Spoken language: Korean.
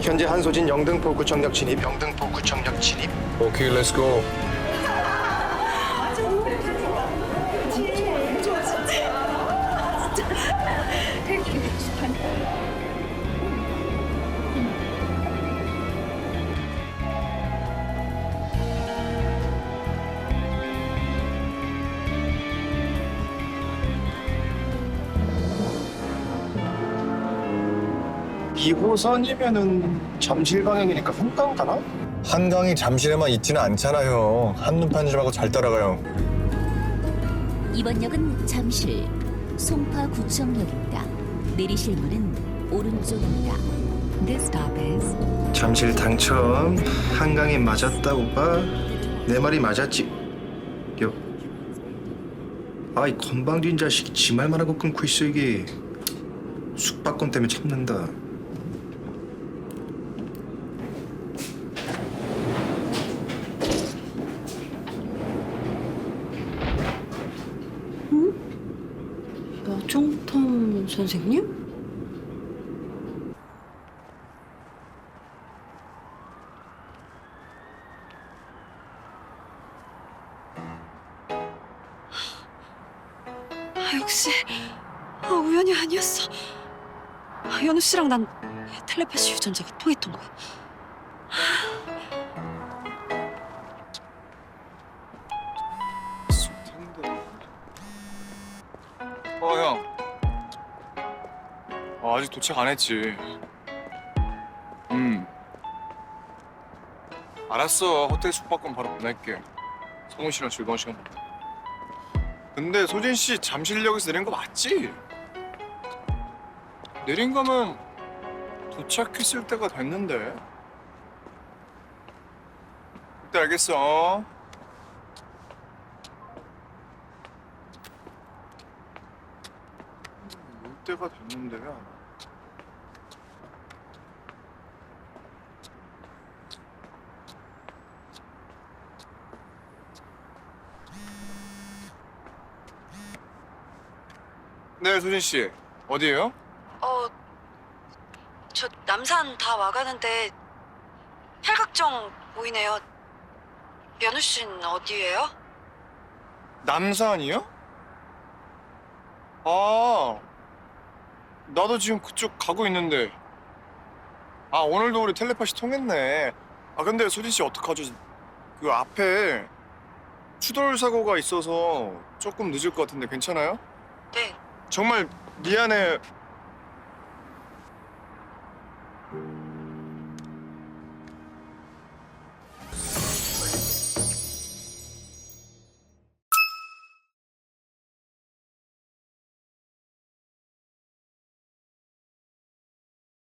현재 한소진 영등포 구청역 진입, 영등포 구청역 진입. 오케이, 렛츠고. 이호선이면은 잠실 방향이니까 한강 가나? 한강이 잠실에만 있지는 않잖아요. 한눈판 좀 하고 잘 따라가요. 이번 역은 잠실 송파구청역입니다. 내리실 문은 오른쪽입니다. This stop is 잠실 당첨. 한강에 맞았다고 봐. 내 말이 맞았지. 요. 아이 건방진 자식이 지 말만 하고 끊고 있어 이게. 숙박권 때문에 참는다. 여정탐 선생님? 아, 역시 아, 우연이 아니었어. 아, 연우 씨랑 난 텔레파시 유전자가 통했던 거야. 어, 형. 어, 아직 도착 안 했지. 음. 알았어. 호텔 숙박권 바로 보낼게. 성훈 씨랑 즐거운 시간 보내. 근데 소진 씨 잠실역에서 내린 거 맞지? 내린 거면 도착했을 때가 됐는데. 그때 알겠어. 어? 올 때가 됐는데요. 네, 소진 씨. 어디에요? 어, 저 남산 다 와가는데 팔각정 보이네요. 연우 씨는 어디예요? 남산이요? 아, 나도 지금 그쪽 가고 있는데. 아, 오늘도 우리 텔레파시 통했네. 아, 근데 소진 씨 어떡하죠? 그 앞에 추돌 사고가 있어서 조금 늦을 것 같은데 괜찮아요? 네, 정말 미안해.